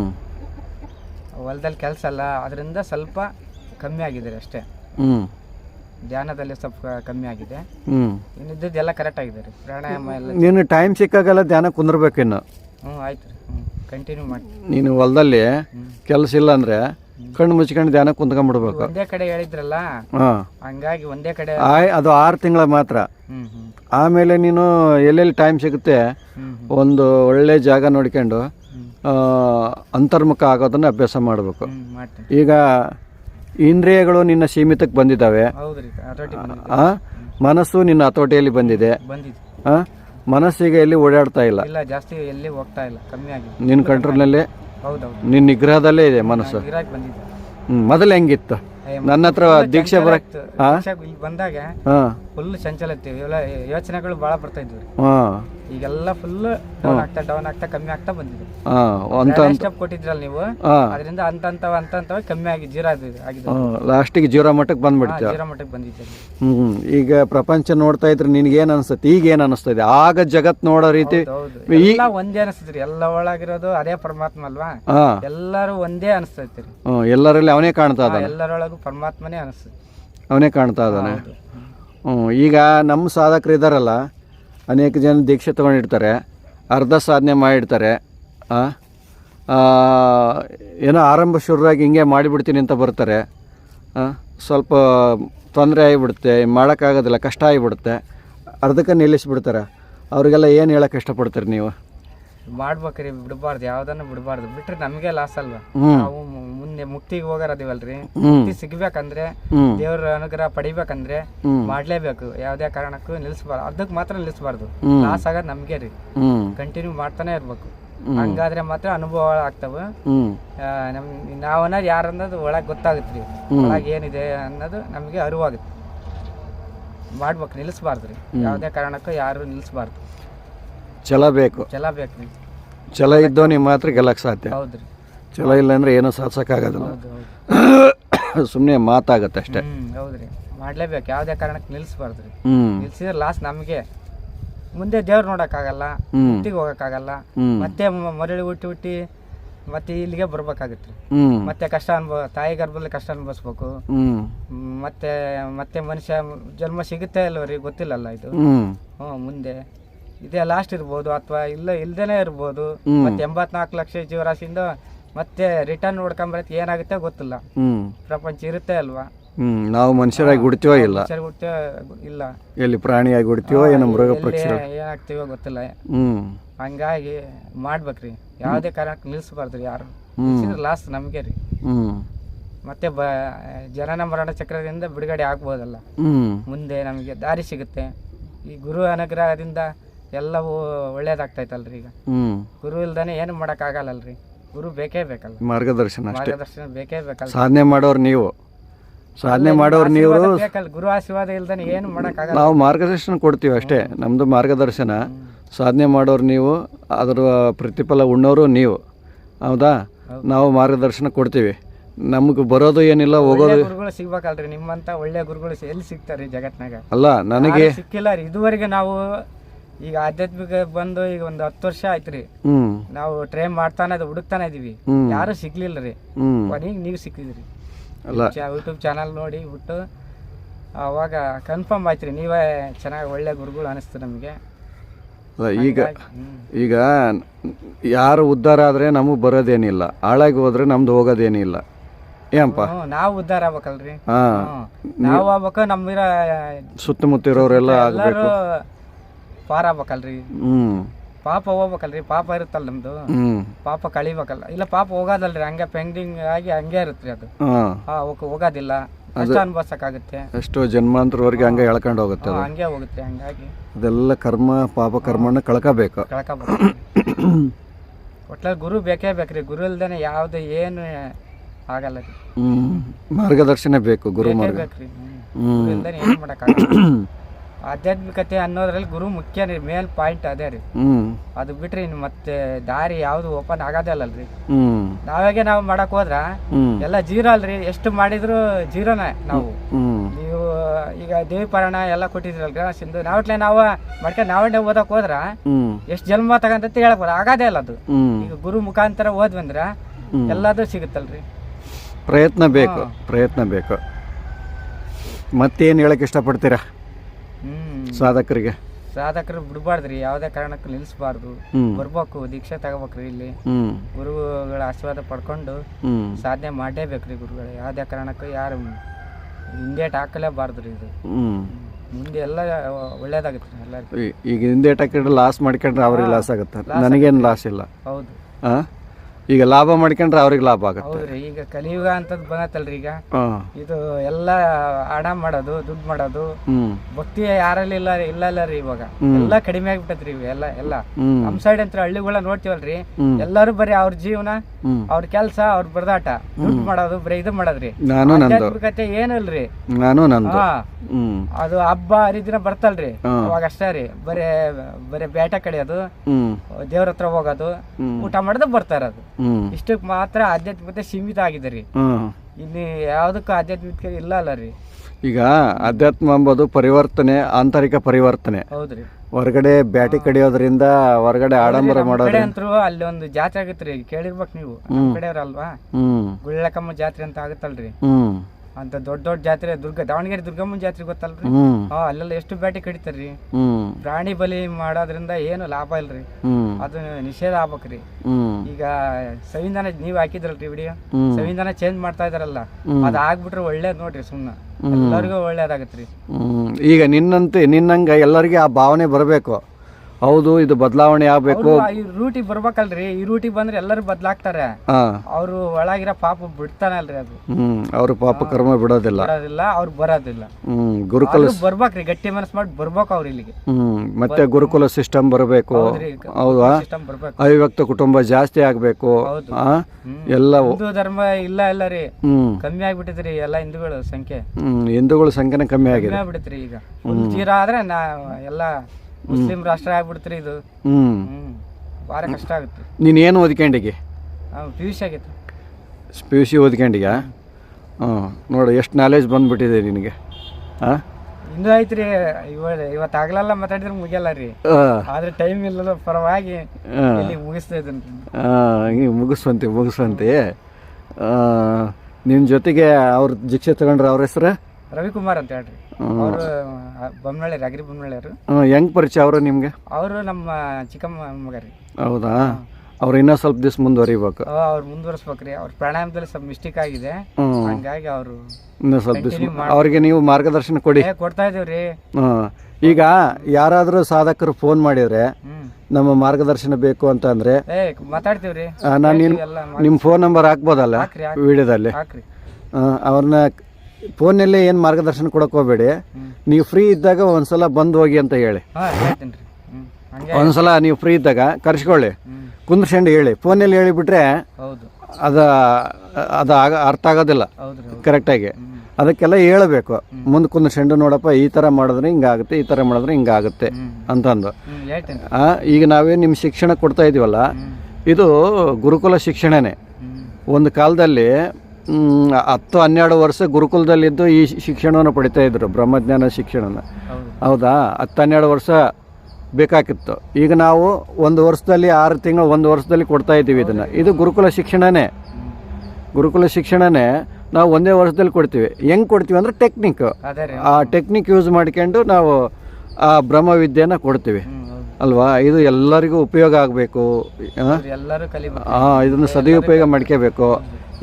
ಹೊಲದಲ್ಲಿ ಕೆಲಸ ಅಲ್ಲ ಅದರಿಂದ ಸ್ವಲ್ಪ ಕಮ್ಮಿ ಆಗಿದೆ ರೀ ಅಷ್ಟೇ. ಹ್ಞೂ ಧ್ಯಾನದಲ್ಲಿ ಸ್ವಲ್ಪ ಕಮ್ಮಿ ಆಗಿದೆ. ಇನ್ನಿದ್ದದ್ದು ಎಲ್ಲ ಕರೆಕ್ಟ್ ಆಗಿದೆ ರೀ. ಪ್ರಾಣಾಯಾಮ ಎಲ್ಲ ನೀನು ಟೈಮ್ ಸಿಕ್ಕಾಗಲ್ಲ ಧ್ಯಾನ ಕುಂದಿರ್ಬೇಕಿನ್ನು ಹ್ಞೂ ಆಯ್ತು ರೀ. ಹ್ಞೂ ಕಂಟಿನ್ಯೂ ಮಾಡಿ. ನೀನು ಹೊಲದಲ್ಲಿ ಕೆಲಸ ಇಲ್ಲ ಅಂದರೆ ಕಣ್ಣು ಮುಚ್ಕೊಂಡು ಧ್ಯಾನ ಕುಂತ್ಕೊಂಡ್ಬಿಡ್ಬೇಕು. ಒಂದೇ ಕಡೆ ಹೇಳಿದ್ರಲ್ಲ? ಹಾಂ. ಹಂಗಾಗಿ ಒಂದೇ ಕಡೆ ಆಯ್ ಅದು ಆರು ತಿಂಗಳ ಮಾತ್ರ. ಆಮೇಲೆ ನೀನು ಎಲ್ಲೆಲ್ಲಿ ಟೈಮ್ ಸಿಗುತ್ತೆ ಒಂದು ಒಳ್ಳೆ ಜಾಗ ನೋಡ್ಕೊಂಡು ಅಂತರ್ಮುಖ ಆಗೋದನ್ನು ಅಭ್ಯಾಸ ಮಾಡಬೇಕು. ಈಗ ಇಂದ್ರಿಯಗಳು ನಿನ್ನ ಸೀಮಿತಕ್ಕೆ ಬಂದಿದ್ದಾವೆ. ಆ? ಮನಸ್ಸು ನಿನ್ನ ಹತೋಟಿಯಲ್ಲಿ ಬಂದಿದೆ. ಬಂದಿದೆ. ಆ? ಮನಸ್ಸಿಗೆ ಎಲ್ಲಿ ಓಡಾಡ್ತಾ ಇಲ್ಲ. ಇಲ್ಲ ಜಾಸ್ತಿ ಎಲ್ಲಿ ಹೋಗ್ತಾ ಇಲ್ಲ ಕಮ್ಮಿ ಆಗಿ ನಿನ್ನ ಕಂಟ್ರೋಲ್ನಲ್ಲಿ? ಹೌದು ನಿನ್ನ ನಿಗ್ರಹದಲ್ಲೇ ಇದೆ ಮನಸ್ಸು. ಹ್ಞೂ ಮೊದಲು ಹೆಂಗಿತ್ತು? ನನ್ನ ಹತ್ರ ದೀಕ್ಷೆ ಬರ? ಬಂದಾಗ ಹಾಂ. ಫುಲ್ ಚಂಚಲತೆ ಇವೆಲ್ಲ ಯೋಚನೆಗಳು ಭಾಳ ಬರ್ತಾ ಇದ್ವು ಹಾಂ. ಈಗೆಲ್ಲ ಫುಲ್ ಡೌನ್ ಆಗ್ತಾ ಡೌನ್ ಆಗ್ತಾ ಕಮ್ಮಿ ಆಗ್ತಾ ಬಂದಿದೆ. ಅಂತ ಸ್ಟೆಪ್ ಕೊಟ್ಟಿದ್ರಲ್ಲ ನೀವು ಅದರಿಂದ ಅಂತ ಅಂತ ಕಮ್ಮಿ ಆಗಿ ಜೀರೋ ಆಗಿದೆ. ಲಾಸ್ಟಿಗೆ ಜೀರೋ ಮಟ್ಟಕ್ಕೆ ಬಂದ್ಬಿಡ್ತೀವಿ ಜೀರೋ ಮಟ್ಟಕ್ಕೆ ಬಂದಿದ್ದೆ ಹ್ಮ್ ಈಗ ಪ್ರಪಂಚ ನೋಡ್ತಾ ಇದ್ರೆ ನಿನಗೆ ಏನ್ ಅನ್ಸುತ್ತೆ ಈಗ ಏನ್ ಅನಿಸ್ತಾ ಇದೆ? ಆಗ ಜಗತ್ ನೋಡೋ ರೀತಿ ಎಲ್ಲ ಒಂದೇ ಅನಿಸ್ತದ್ರಿ ಎಲ್ಲ ಒಳಗಿರೋದು ಅದೇ ಪರಮಾತ್ಮ ಅಲ್ವಾ? ಎಲ್ಲಾರು ಒಂದೇ ಅನಿಸ್ತೈತಿ ಎಲ್ಲರಲ್ಲಿ ಅವನೇ ಕಾಣ್ತಾ ಇದ್ದಾನೆ. ಎಲ್ಲರೊಳಗೂ ಪರಮಾತ್ಮನೇ ಅನಿಸ್ತದೆ ಅವನೇ ಕಾಣ್ತಾ ಇದ್ದಾನೆ. ಹ್ಮ್ ಹ್ಞೂ ಈಗ ನಮ್ಮ ಸಾಧಕರು ಇದ್ದಾರಲ್ಲ ಅನೇಕ ಜನ ದೀಕ್ಷೆ ತೊಗೊಂಡಿರ್ತಾರೆ, ಅರ್ಧ ಸಾಧನೆ ಮಾಡಿರ್ತಾರೆ ಏನೋ ಆರಂಭ ಶುರುವಾಗಿ ಹಿಂಗೆ ಮಾಡಿಬಿಡ್ತೀನಿ ಅಂತ ಬರ್ತಾರೆ? ಸ್ವಲ್ಪ ತೊಂದರೆ ಆಗಿಬಿಡುತ್ತೆ ಮಾಡೋಕ್ಕಾಗೋದಿಲ್ಲ, ಕಷ್ಟ ಆಗಿಬಿಡುತ್ತೆ, ಅರ್ಧಕ್ಕೆ ನಿಲ್ಲಿಸಿಬಿಡ್ತಾರೆ ಅವರಿಗೆಲ್ಲ ಏನು ಹೇಳೋಕ್ಕೆ ಇಷ್ಟಪಡ್ತೀರಿ ನೀವು ಮಾಡ್ಬೇಕ್ರಿ ಬಿಡಬಾರ್ದು ಯಾವ್ದನ್ನ ಬಿಡಬಾರ್ದು. ಬಿಟ್ರೆ ನಮಗೆ ಲಾಸ್ ಅಲ್ವಾ? ನಾವು ಮುಂದೆ ಮುಕ್ತಿಗೆ ಹೋಗರದಿವಲ್ರಿ. ಮುಕ್ತಿ ಸಿಗ್ಬೇಕಂದ್ರೆ ದೇವ್ರ ಅನುಗ್ರಹ ಪಡಿಬೇಕಂದ್ರೆ ಮಾಡ್ಲೇಬೇಕು. ಯಾವ್ದೇ ಕಾರಣಕ್ಕೂ ನಿಲ್ಸಬಾರ್ದು. ಅದಕ್ಕೆ ಮಾತ್ರ ನಿಲ್ಸಬಾರ್ದು. ಲಾಸ್ ಆಗೋದು ನಮ್ಗೆ ರೀ. ಕಂಟಿನ್ಯೂ ಮಾಡ್ತಾನೆ ಇರ್ಬೇಕು. ಹಂಗಾದ್ರೆ ಮಾತ್ರ ಅನುಭವ ಆಗ್ತಾವ. ನಮ್ ನಾವ್ ಯಾರನ್ನೋದು ಒಳಗ್ ಗೊತ್ತಾಗುತ್ತೆ ರೀ ಹ್ಮ್. ಒಳಗೆ ಏನಿದೆ ಅನ್ನೋದು ನಮಗೆ ಅರಿವಾಗುತ್ತೆ. ಮಾಡ್ಬೇಕು ನಿಲ್ಲಿಸ್ಬಾರ್ದು ರೀ. ಯಾವುದೇ ಕಾರಣಕ್ಕೂ ಯಾರು ನಿಲ್ಲಿಸ್ಬಾರ್ದು ಛಲ ಬೇಕು. ಛಲ ಬೇಕು. ರೀ ಛಲ ಮಾತ್ರ ಗೆಲ್ಲಕ್ಕೆ ಸಾಧ್ಯ. ಹೌದ್ರಿ. ರೀ ಛಲ ಇಲ್ಲ ಅಂದ್ರೆ ಏನೂ ಸಾಧಿಸೋಕ್ಕಾಗೋದಿಲ್ಲ. ಹೌದು ಹೌದು. ಸುಮ್ಮನೆ ಮಾತಾಗತ್ತೆ ಅಷ್ಟೇ. ಹ್ಮ್ ಹೌದ್ರಿ. ಮಾಡ್ಲೇಬೇಕು. ಯಾವುದೇ ಕಾರಣಕ್ಕೆ ನಿಲ್ಸ್ಬಾರ್ದ್ರಿ ರೀ ನಿಲ್ಸಿದ್ರೆ ಲಾಸ್ಟ್ ನಮಗೆ ಮುಂದೆ ದೇವ್ರು ನೋಡೋಕ್ಕಾಗಲ್ಲ ಹ್ಮ್. ಹುಟ್ಟಿಗೆ ಹೋಗೋಕ್ಕಾಗಲ್ಲ ಮತ್ತೆ ಮ- ಮರಳಿ ಹುಟ್ಟಿ ಹುಟ್ಟಿ ಮತ್ತೆ ಇಲ್ಲಿಗೆ ಬರ್ಬೇಕಾಗತ್ತೆ ರೀ ಮತ್ತೆ ಕಷ್ಟ ಅನುಭವ ತಾಯಿ ಗರ್ಭದಲ್ಲಿ ಕಷ್ಟ ಅನುಭವಿಸ್ಬೇಕು. ಮತ್ತೆ ಮತ್ತೆ ಮನುಷ್ಯ ಜನ್ಮ ಸಿಗುತ್ತೆ ಅಲ್ವರಿ ಗೊತ್ತಿಲ್ಲಲ್ಲ ಇದು. ಹ್ಮ್. ಹ್ಞೂ ಮುಂದೆ. ಇದೇ ಲಾಸ್ಟ್ ಇರ್ಬೋದು ಅಥವಾ ಇಲ್ಲ ಇಲ್ದೇನೆ ಇರ್ಬೋದು. ಮತ್ತೆ ಎಂಬತ್ನಾಲ್ಕು ಲಕ್ಷ ಜೀವರಾಶಿಯಿಂದ ಮತ್ತೆ ರಿಟರ್ನ್ ನೋಡ್ಕೊಂಬರತ್ತೆ ಏನಾಗುತ್ತೆ ಗೊತ್ತಿಲ್ಲ. ಪ್ರಪಂಚ ಇರುತ್ತೆ ಅಲ್ವಾ? ನಾವು ಮನುಷ್ಯರಾಗಿ ಹುಡ್ತೀವೋ ಇಲ್ಲ? ಮನುಷ್ಯರಿಗೆ ಹುಟ್ಟೆ ಇಲ್ಲ. ಎಲ್ಲಿ ಪ್ರಾಣಿಯಾಗಿ ಹುಡ್ತೀವೋ ಏನೋ ಮೃಗ ಎಲ್ಲಿ ಏನಾಗ್ತೀವೋ ಗೊತ್ತಿಲ್ಲ. ಹಂಗಾಗಿ ಮಾಡ್ಬೇಕ್ರಿ. ಯಾವುದೇ ಕಾರಣಕ್ಕೆ ನಿಲ್ಸಬಾರ್ದ್ರಿ ಯಾರು. ಲಾಸ್ ನಮಗೆ ರೀ. ಹ್ಮ್. ಮತ್ತೆ ಬ ಜನನ ಮರಣ ಚಕ್ರದಿಂದ ಬಿಡುಗಡೆ ಆಗ್ಬೋದಲ್ಲ. ಮುಂದೆ ನಮಗೆ ದಾರಿ ಸಿಗುತ್ತೆ. ಈ ಗುರು ಅನುಗ್ರಹದಿಂದ ಎಲ್ಲವೂ ಒಳ್ಳೇದಾಗ್ತೈತಲ್ರಿ ಈಗ. ಗುರು ಇಲ್ದಾನೆ ಏನು ಮಾಡೋಕ್ಕಾಗಲ್ಲಲ್ರಿ. ಗುರು ಬೇಕೇ ಬೇಕಲ್ಲ ಮಾರ್ಗದರ್ಶನ ಅಷ್ಟೇ. ಮಾರ್ಗದರ್ಶನ ಬೇಕೇ ಬೇಕಲ್ಲ ಸಾಧನೆ ಮಾಡೋರು ನೀವು. ಸಾಧನೆ ಮಾಡೋರು ನೀವು ಬೇಕಲ್ಲ ಗುರು ಆಶೀರ್ವಾದ ಇಲ್ದಾನೆ ಏನು ಮಾಡೋಕ್ಕಾಗಲ್ಲ. ನಾವು ಮಾರ್ಗದರ್ಶನ ಕೊಡ್ತೀವಿ ಅಷ್ಟೇ. ನಮ್ಮದು ಮಾರ್ಗದರ್ಶನ. ಸಾಧನೆ ಮಾಡೋರು ನೀವು ಅದರ ಪ್ರತಿಫಲ ಉಣ್ಣೋರು ನೀವು. ಹೌದಾ? ನಾವು ಮಾರ್ಗದರ್ಶನ ಕೊಡ್ತೀವಿ. ನಮಗೆ ಬರೋದು ಏನಿಲ್ಲ ಹೋಗೋದು ಗುರುಗಳು ಸಿಗ್ಬೇಕಲ್ರಿ. ನಿಮ್ಮಂತ ಒಳ್ಳೆ ಗುರುಗಳು ಎಲ್ಲಿ ಸಿಗ್ತಾರೆ ಜಗತ್ನಾಗ? ಅಲ್ಲ ನನಗೆ ಸಿಕ್ಕಿಲ್ಲ ರೀ. ಇದುವರೆಗೆ ನಾವು ಈಗ ಆಧ್ಯಾತ್ಮಿಕ ಬಂದು ಈಗ ಒಂದು ಹತ್ತು ವರ್ಷ ಆಯ್ತ್ರಿ ನಾವು ಟ್ರೈನ್ ಮಾಡ್ತಾನೆ ಅದು ಹುಡುಕ್ತಾನೆ ಇದೀವಿ. ಯಾರು ಸಿಗ್ಲಿಲ್ಲ ರೀ. ಕೊನೆಗೆ ನೀವು ಸಿಕ್ಕಿದ್ರಿ. ಅಲ್ಲ. ಯೂಟ್ಯೂಬ್ ಚಾನಲ್ ನೋಡಿ ಬಿಟ್ಟು ಅವಾಗ ಕನ್ಫರ್ಮ್ ಆಯ್ತು ರೀ. ನೀವೇ ಚೆನ್ನಾಗಿ ಒಳ್ಳೆ ಗುರುಗಳು ಅನಿಸ್ತು ನಮಗೆ. ಅಲ್ಲ ಈಗ ಈಗ ಯಾರು ಉದ್ಧಾರ ಆದರೆ ನಮಗೆ ಬರೋದೇನಿಲ್ಲ. ಹಾಳಾಗಿ ಹೋದ್ರೆ ನಮ್ದು ಹೋಗೋದೇನಿಲ್ಲ. ಏನಪ್ಪ ನಾವು ಉದ್ಧಾರ ಆಗ್ಬೇಕಲ್ರಿ. ಹಾಂ. ನಾವು ಆಗ್ಬೇಕು ನಮ್ಮಿರ ಸುತ್ತಮುತ್ತ ಇರೋರೆಲ್ಲ ಎಲ್ಲರೂ ಪಾರ ಆಗ್ಬೇಕಲ್ರಿ. ಪಾಪ ಹೋಗ್ಬೇಕಲ್ರಿ ಪಾಪ ಇರುತ್ತಲ್ಲ ನಮ್ದು. ಪಾಪ ಕಳಿಬೇಕಲ್ಲ. ಇಲ್ಲ ಪಾಪ ಹೋಗೋದಲ್ರಿ ಹಂಗೆ ಪೆಂಡಿಂಗ್ ಆಗಿ ಹಂಗೆ ಇರುತ್ತೆ ಅದು. ಹಾಂ. ಹಾ ಹೋಗ್- ಹೋಗೋದಿಲ್ಲ. ಕಷ್ಟ ಅನ್ಭವಿಸಕ್ಕಾಗುತ್ತೆ. ಎಷ್ಟೋ ಜನ್ಮಾಂತರವರೆಗೆ ಹಂಗೆ ಎಳ್ಕೊಂಡು ಹೋಗುತ್ತೆ ಅದು. ಹಂಗೆ ಹೋಗುತ್ತೆ ಹಂಗಾಗಿ. ಅದೆಲ್ಲ ಕರ್ಮ ಪಾಪ ಕರ್ಮನ ಕಳ್ಕೋಬೇಕು. ಕಳ್ಕೊಬೇಕು. ಒಟ್ಲಲ್ಲಿ ಗುರು ಬೇಕೇ ಬೇಕ್ರಿ. ಗುರು ಇಲ್ದೇನೆ ಯಾವ್ದು ಏನು ಆಗಲ್ಲ ಮಾರ್ಗದರ್ಶನ ಬೇಕು ಗುರು ಬೇಕೇ ಮಾರ್ಗ. ಬೇಕ್ರಿ. ಹ್ಮ್. ಹ್ಞೂ ಗುರು ಇಲ್ದೇನೆ ಏನು ಮಾಡೋಕ್ಕಾಗಲ್ಲ. ಆಧ್ಯಾತ್ಮಿಕತೆ ಅನ್ನೋದ್ರಲ್ಲಿ ಗುರು ಮುಖ್ಯ ರೀ ಮೇನ್ ಪಾಯಿಂಟ್ ಅದೇ ರೀ. ಅದು ಬಿಟ್ರಿ ಇನ್ ಮತ್ತೆ ದಾರಿ ಯಾವ್ದು ಓಪನ್ ಆಗೋದೇ ಅಲ್ಲಲ್ರಿ ನಾವೇಗೆ ನಾವು ಮಾಡಕ್ ಹೋದ್ರ ಎಲ್ಲಾ ಜೀರೋ ಅಲ್ರಿ ಎಷ್ಟು ಮಾಡಿದ್ರು ಜೀರೋನೇ ನಾವು. ನೀವು ಈಗ ದೇವಿ ಪಾರಾಯಣ ಎಲ್ಲ ಕೊಟ್ಟಿದ್ರಲ್ರಿ ಸಿಂಧು. ನಾವಟ್ಲೆ ನಾವು ಮಾಡ್ಕೊಂಡು ನಾವೇ ಓದಕ್ ಹೋದ್ರ ಎಷ್ಟು ಜನ್ಮ ತಗಂತ ಹೇಳಕ್ ಬರ ಆಗೋದೇ ಅಲ್ಲ ಅದು. ಈಗ ಗುರು ಮುಖಾಂತರ ಓದ್ವಂದ್ರ. ಎಲ್ಲಾದ್ರೂ ಸಿಗುತ್ತಲ್ರಿ. ಪ್ರಯತ್ನ ಬೇಕು ಪ್ರಯತ್ನ ಬೇಕು. ಮತ್ತೇನು ಹೇಳಕ್ಕೆ ಇಷ್ಟಪಡ್ತೀರಾ? ಸಾಧಕರಿಗೆ. ಸಾಧಕರು ಬಿಡಬಾರ್ದ್ರಿ ಯಾವುದೇ ಕಾರಣಕ್ಕೂ ನಿಲ್ಲಿಸಬಾರ್ದು. ಬರ್ಬೇಕು ದೀಕ್ಷೆ ತಗೋಬೇಕ್ರಿ ಇಲ್ಲಿ. ಗುರುಗಳ ಆಶೀರ್ವಾದ ಪಡ್ಕೊಂಡು ಸಾಧನೆ ಮಾಡೇಬೇಕ್ರಿ ಗುರುಗಳು. ಯಾವುದೇ ಕಾರಣಕ್ಕೂ ಯಾರು ಹಿಂದೇಟ್ ಹಾಕಲೇಬಾರ್ದು ರೀ ಇದು ಮುಂದೆ ಎಲ್ಲ ಒಳ್ಳೇದಾಗುತ್ತೆ ಎಲ್ಲರಿಗೂ. ಈಗ ಹಿಂದೇಟ್ ಹಾಕಿದ್ರೆ ಲಾಸ್ ಮಾಡ್ಕೊಂಡ್ರೆ ಅವ್ರಿಗೆ ಲಾಸ್ ಆಗುತ್ತೆ. ನನಗೇನು ಲಾಸ್ ಇಲ್ಲ. ಹೌದು. ಈಗ ಲಾಭ ಮಾಡ್ಕೊಂಡ್ರೆ ಅವ್ರಿಗೆ ಲಾಭ ಆಗುತ್ತೆ. ಹೌದ್ರಿ ಈಗ ಕಲಿಯುಗ ಅಂತದ್ ಬಂದತ್ತಲ್ರಿ ಈಗ. ಹಾಂ. ಇದು ಎಲ್ಲ ಹಣ ಮಾಡೋದು ದುಡ್ಡು ಮಾಡೋದು. ಭಕ್ತಿ ಯಾರಲ್ಲಿ ಇಲ್ಲ ಇಲ್ಲ ಇಲ್ಲ ರೀ ಇವಾಗ. ಎಲ್ಲ ಕಡಿಮೆ ಆಗ್ಬಿಟ್ಟತ್ರಿ ಇವು ಎಲ್ಲ ಎಲ್ಲ. ನಮ್ ಸೈಡ್ ಅಂತ ಹಳ್ಳಿಗಳ ನೋಡ್ತೀವಲ್ರಿ. ಹ್ಮ್. ಎಲ್ಲಾರು ಬರೀ ಅವ್ರ ಜೀವನ ಅವ್ರ ಕೆಲ್ಸ ಅವ್ರ ಬರ್ದಾಟ. ದುಡ್ಡು ಮಾಡೋದು ಬರೀ ಇದು ಮಾಡೋದ್ರಿ. ನಾನು ನಂದು. ಆಧ್ಯಾತ್ಮಿಕತೆ ಏನಿಲ್ರಿ ನಾನು ನಂದು. ಹಾ. ಅದು ಹಬ್ಬ ಹರಿದಿನ ಬರ್ತಲ್ರಿ. ಅವಾಗ ಅಷ್ಟೇ ರೀ. ಬರೇ ಬರೇ ಬೇಟೆ ಕಡಿಯೋದು. ದೇವ್ರ ಹತ್ರ ಹೋಗೋದು. ಊಟ ಮಾಡೋದು ಬರ್ತಾ ಇರೋದು ಇಷ್ಟಕ್ಕೆ ಮಾತ್ರ ಆಧ್ಯಾತ್ಮಿಕತೆ ಸೀಮಿತ ಆಗಿದೆ ರೀ ಇಲ್ಲಿ ಯಾವ್ದಕ್ಕೂ ಆಧ್ಯಾತ್ಮಿಕ ಇಲ್ಲ ಅಲ್ಲ ರೀ ಈಗ ಅಧ್ಯಾತ್ಮ ಎಂಬುದು ಪರಿವರ್ತನೆ ಆಂತರಿಕ ಪರಿವರ್ತನೆ. ಹೌದ್ರಿ. ಹೊರಗಡೆ ಬ್ಯಾಟಿ ಕಡಿಯೋದ್ರಿಂದ ಹೊರಗಡೆ ಆಡಂಬರ ಮಾಡೋದು ಅಂತೂ ಅಲ್ಲಿ ಒಂದು ಜಾತ್ರೆ ಆಗತ್ರಿ ಕೇಳಿರ್ಬೇಕು ನೀವು. ಕಡೆಯವ್ರಲ್ವಾ? ಗುಳ್ಳಕಮ್ಮ ಜಾತ್ರೆ ಅಂತ ಆಗುತ್ತಲ್ರಿ. ಅಂತ ದೊಡ್ಡ ದೊಡ್ಡ ಜಾತ್ರೆ ದುರ್ಗ ದಾವಣಗೆರೆ ದುರ್ಗಮ್ಮನ ಜಾತ್ರೆ ಗೊತ್ತಲ್ರಿ? ಹಾ ಅಲ್ಲೆಲ್ಲ ಎಷ್ಟು ಬೇಟೆ ಕಡಿತಾರ್ರಿ? ಪ್ರಾಣಿ ಬಲಿ ಮಾಡೋದ್ರಿಂದ ಏನು ಲಾಭ ಇಲ್ರಿ? ಅದು ನಿಷೇಧ ಆಗ್ಬೇಕ್ರಿ. ಈಗ ಸಂವಿಧಾನ ನೀವ್ ಹಾಕಿದ್ರಲ್ರಿ ವಿಡಿಯೋ? ಸಂವಿಧಾನ ಚೇಂಜ್ ಮಾಡ್ತಾ ಇದಾರಲ್ಲ ಅದ ಆಗ್ಬಿಟ್ರೆ ಒಳ್ಳೇದ್ ನೋಡ್ರಿ ಸುಮ್ನ. ಎಲ್ಲರಿಗೂ ಒಳ್ಳೇದಾಗತ್ರಿ. ಈಗ ನಿನ್ನಂತೆ ನಿನ್ನಂಗ ಎಲ್ಲರಿಗೆ ಆ ಭಾವನೆ ಬರಬೇಕು. ಹೌದು ಇದು ಬದಲಾವಣೆ ಆಗ್ಬೇಕು. ಅವ್ರು ಈ ರೂಟಿಗೆ ಬರ್ಬೇಕಲ್ರಿ. ಈ ರೂಟಿ ಬಂದ್ರೆ ಎಲ್ಲರೂ ಬದ್ಲಾಗ್ತಾರೆ. ಹಾ. ಅವ್ರು ಒಳಗಿರೋ ಪಾಪ ಬಿಡ್ತಾನಲ್ರಿ ಅದು. ಹ್ಮ್ ಅವ್ರ ಪಾಪ ಕರ್ಮ ಬಿಡೋದಿಲ್ಲ. ಬರೋದಿಲ್ಲ ಅವ್ರು ಬರೋದಿಲ್ಲ. ಹ್ಮ್ ಗುರುಕುಲ ಬರ್ಬೇಕ್ರಿ ಗಟ್ಟಿ ಮನಸ್ ಮಾಡಿ ಬರ್ಬೇಕು ಅವ್ರು ಇಲ್ಲಿಗೆ. ಹ್ಮ್ ಮತ್ತೆ ಗುರುಕುಲ ಸಿಸ್ಟಮ್ ಬರಬೇಕು. ಹೌದ್ರಿ ಹೌದಾ? ಸಿಸ್ಟಮ್ ಬರ್ಬೇಕು. ಅವಿಭಕ್ತ ಕುಟುಂಬ ಜಾಸ್ತಿ ಆಗ್ಬೇಕು. ಹೌದು. ಹ್ಮ್. ಎಲ್ಲ ಹಿಂದೂ ಧರ್ಮ ಇಲ್ಲ ಇಲ್ಲ ರೀ. ಹ್ಮ್. ಕಮ್ಮಿ ಆಗ್ಬಿಟ್ಟಿದ್ರಿ ಎಲ್ಲ ಹಿಂದೂಗಳ ಸಂಖ್ಯೆ. ಹ್ಮ್ ಹಿಂದೂಗಳ ಸಂಖ್ಯೆನೇ ಕಮ್ಮಿ ಆಗಿದೆ. ಕಮ್ಮಿ ಈಗ. ಒಂದ್ ತೀರಾ ಆದ್ರೆ ನಾ ಎಲ್ಲ ಮುಸ್ಲಿಂ ರಾಷ್ಟ್ರ ಆಗ್ಬಿಡ್ತ್ರಿ ಇದು. ಹ್ಞೂ ಹ್ಮ್. ಭಾಳ ಕಷ್ಟ ಆಗುತ್ತೆ. ನೀನು ಏನು ಓದ್ಕೊಂಡಿಗೆ? ಪಿ ಯು ಸಿ ಆಗೈತೆ. ಪಿ ಯು ಸಿ ಓದ್ಕೊಂಡಿಗ ಹಾಂ ನೋಡು ಎಷ್ಟು ನಾಲೆಜ್ ಬಂದ್ಬಿಟ್ಟಿದೆ ನಿನಗೆ. ಹಾಂ ಇನ್ನೂ ಐತ್ರಿ ಇವ ಇವತ್ತು ಆಗ್ಲಲ್ಲ ಮಾತಾಡಿದ್ರೆ ಮುಗಿಯಲ್ಲ ರೀ. ಆದ್ರೆ ಟೈಮ್ ಇಲ್ಲದ ಪರವಾಗಿ ಇಲ್ಲಿ ಮುಗಿಸ್ತಾ ಇದ್ದೀನಿ ಹಿಂಗೆ ಮುಗಿಸ್ವಂತೆ ಮುಗಿಸ್ವಂತೆ. ನಿಮ್ಮ ಜೊತೆಗೆ ಅವ್ರ ದೀಕ್ಷೆ ತಗೊಂಡ್ರೆ ಅವ್ರ ಹೆಸ್ರು? ರವಿಕುಮಾರ್ ಅಂತ ಹೇಳ್ರಿ. ಅವರು ಬೊಮ್ಮನಳ್ಳಿ ಅಗ್ರಿ ಬೊಮ್ಮನಳ್ಳಿಯವರು ಹೆಂಗೆ ಪರಿಚಯ ಅವರು ನಿಮ್ಗೆ? ಅವರು ನಮ್ಮ ಚಿಕ್ಕಮ್ಮ ಮಗ ರೀ. ಹೌದಾ? ಅವ್ರು ಇನ್ನೂ ಸ್ವಲ್ಪ ದಿವಸ ಮುಂದುವರಿಬೇಕು. ಅವ್ರು ಮುಂದುವರಿಸ್ಬೇಕ್ರಿ ಅವ್ರ ಪ್ರಾಣಾಯಾಮದಲ್ಲಿ ಸ್ವಲ್ಪ ಮಿಸ್ಟೇಕ್ ಆಗಿದೆ. ಹಂಗಾಗಿ ಅವರು ಇನ್ನೂ ಸ್ವಲ್ಪ ದಿವಸ ಅವ್ರಿಗೆ ನೀವು ಮಾರ್ಗದರ್ಶನ ಕೊಡಿ. ಕೊಡ್ತಾ ಇದೀವ್ರಿ ಈಗ ಯಾರಾದರೂ ಸಾಧಕರು ಫೋನ್ ಮಾಡಿದ್ರೆ ನಮ್ಮ ಮಾರ್ಗದರ್ಶನ ಬೇಕು ಅಂತ ಅಂದರೆ ಏ ಮಾತಾಡ್ತೀವ್ರಿ. ನಾನು ನಿಮ್ಮ ನಿಮ್ಮ ಫೋನ್ ನಂಬರ್ ಹಾಕ್ಬೋದಲ್ಲ ಹಾಕ್ರಿ ಹಾಕ್ರಿ. ವಿಡಿಯೋದಲ್ಲಿ? ಹಾಕ್ರಿ. ಅವ್ರನ್ನ ಫೋನಲ್ಲಿ ಏನು ಮಾರ್ಗದರ್ಶನ ಕೊಡಕ್ಕೆ ಹೋಗಬೇಡಿ. ನೀವು ಫ್ರೀ ಇದ್ದಾಗ ಒಂದ್ಸಲ ಬಂದು ಹೋಗಿ ಅಂತ ಹೇಳಿ. ಒಂದ್ಸಲ ನೀವು ಫ್ರೀ ಇದ್ದಾಗ ಕರ್ಸ್ಕೊಳ್ಳಿ. ಹ್ಮ್. ಕುಂದ್ರಸ್ಕೊಂಡು ಹೇಳಿ. ಫೋನಲ್ಲಿ ಹೇಳಿಬಿಟ್ರೆ ಅದು ಅದು ಆಗ ಅರ್ಥ ಆಗೋದಿಲ್ಲ. ಕರೆಕ್ಟಾಗಿ ಅದಕ್ಕೆಲ್ಲ ಹೇಳಬೇಕು. ಮುಂದೆ ಕುಂದ್ರಸ್ಕೊಂಡು ನೋಡಪ್ಪ ಈ ಥರ ಮಾಡಿದ್ರೆ ಹಿಂಗಾಗುತ್ತೆ ಈ ಥರ ಮಾಡಿದ್ರೆ ಹಿಂಗಾಗುತ್ತೆ ಅಂತಂದು. ಈಗ ನಾವೇ ನಿಮ್ಮ ಶಿಕ್ಷಣ ಕೊಡ್ತಾ ಇದೀವಲ್ಲ ಇದು ಗುರುಕುಲ ಶಿಕ್ಷಣನೇ. ಒಂದು ಕಾಲದಲ್ಲಿ ಹತ್ತು ಹನ್ನೆರಡು ವರ್ಷ ಗುರುಕುಲದಲ್ಲಿದ್ದು ಈ ಶಿಕ್ಷಣವನ್ನು ಪಡಿತಾ ಇದ್ರು ಬ್ರಹ್ಮಜ್ಞಾನ ಶಿಕ್ಷಣನ. ಹೌದಾ. ಹತ್ತು ಹನ್ನೆರಡು ವರ್ಷ ಬೇಕಾಗಿತ್ತು. ಈಗ ನಾವು ಒಂದು ವರ್ಷದಲ್ಲಿ ಆರು ತಿಂಗಳು ಒಂದು ವರ್ಷದಲ್ಲಿ ಕೊಡ್ತಾ ಇದ್ದೀವಿ ಇದನ್ನು. ಇದು ಗುರುಕುಲ ಶಿಕ್ಷಣನೇ. ಗುರುಕುಲ ಶಿಕ್ಷಣನೇ ನಾವು ಒಂದೇ ವರ್ಷದಲ್ಲಿ ಕೊಡ್ತೀವಿ. ಹೆಂಗೆ ಕೊಡ್ತೀವಿ ಅಂದರೆ ಟೆಕ್ನಿಕ್. ಆ ಟೆಕ್ನಿಕ್ ಯೂಸ್ ಮಾಡ್ಕೊಂಡು ನಾವು ಆ ಬ್ರಹ್ಮವಿದ್ಯೆನ ಕೊಡ್ತೀವಿ. ಅಲ್ವಾ? ಇದು ಎಲ್ಲರಿಗೂ ಉಪಯೋಗ ಆಗಬೇಕು. ಹಾಂ ಎಲ್ಲರೂ ಕಲಿಬೇಕು. ಇದನ್ನು ಸದುಪಯೋಗ ಮಾಡ್ಕೋಬೇಕು.